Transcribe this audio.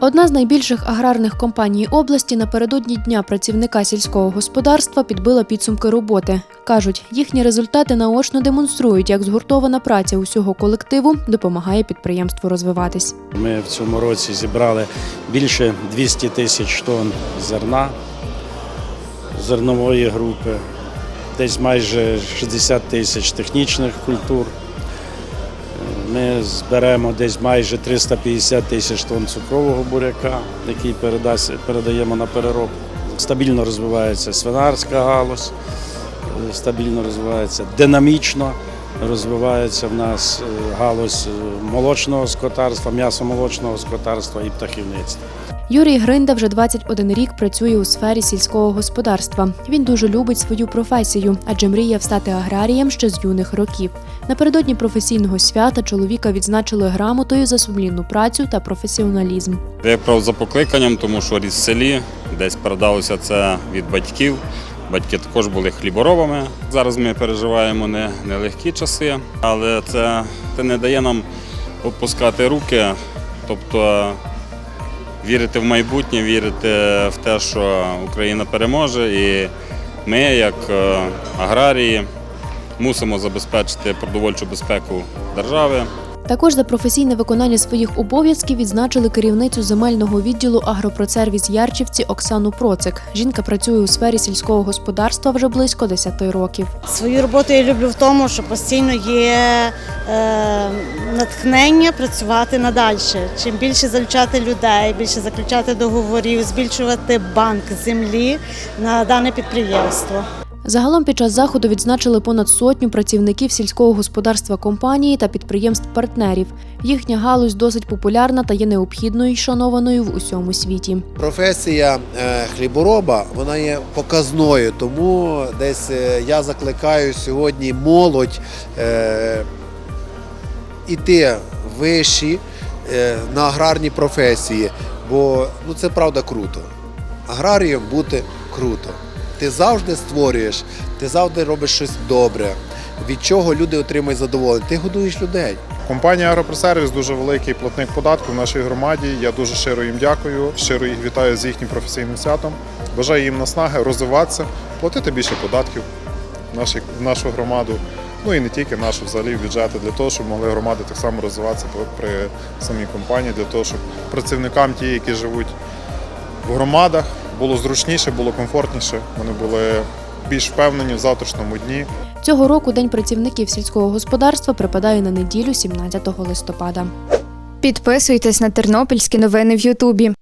Одна з найбільших аграрних компаній області напередодні дня працівника сільського господарства підбила підсумки роботи. кажуть, їхні результати наочно демонструють, як згуртована праця усього колективу допомагає підприємству розвиватись. Ми в цьому році зібрали більше 200 тисяч тонн зерна зернової групи, десь майже 60 тисяч технічних культур. Ми зберемо десь майже 350 тисяч тонн цукрового буряка, який передасть- передаємо на переробку. Стабільно розвивається свинарська галузь, е, стабільно розвивається, динамічно розвивається в нас е, галузь е, молочного скотарства, м'ясомолочного скотарства і птахівництва. Юрій Гринда вже 21 рік працює у сфері сільського господарства. Він дуже любить свою професію, адже мріяв стати аграрієм ще з юних років. Напередодні професійного свята чоловіка відзначили грамотою за сумлінну працю та професіоналізм. Я брав за покликанням, тому що ріс в селі, десь передалося це від батьків. Батьки також були хліборобами. Зараз ми переживаємо не, нелегкі часи, але це, це не дає нам опускати руки, тобто вірити в майбутнє, вірити в те, що Україна переможе, і ми, як е, аграрії, мусимо забезпечити продовольчу безпеку держави. Також за професійне виконання своїх обов'язків відзначили керівницю земельного відділу агропроцервіс Ярчівці Оксану Процик. Жінка працює у сфері сільського господарства вже близько 10 років. Свою роботу я люблю в тому, що постійно є е, натхнення працювати надалі. Чим більше залучати людей, більше заключати договорів, збільшувати банк землі на дане підприємство. Загалом під час заходу відзначили понад сотню працівників сільського господарства компанії та підприємств-партнерів. Їхня галузь досить популярна та є необхідною й шанованою в усьому світі. Професія е, хлібороба вона є показною, тому десь е, я закликаю сьогодні молодь е, іти вищі на аграрні професії, бо ну, це правда круто. Аграрієм бути круто. Ти завжди створюєш, ти завжди робиш щось добре, від чого люди отримують задоволення. Ти годуєш людей. Компанія Агропросервіс дуже великий платник податків в нашій громаді. Я дуже щиро їм дякую, щиро їх вітаю з їхнім професійним святом. Бажаю їм наснаги розвиватися, платити більше податків в нашу громаду. Ну і не тільки нашу, взагалі бюджети, для того, щоб могли громади так само розвиватися при самій компанії, для того, щоб працівникам ті, які живуть в громадах, було зручніше, було комфортніше. Вони були більш впевнені в завтрашньому дні. Цього року День працівників сільського господарства припадає на неділю 17 листопада. Підписуйтесь на тернопільські новини в Ютубі.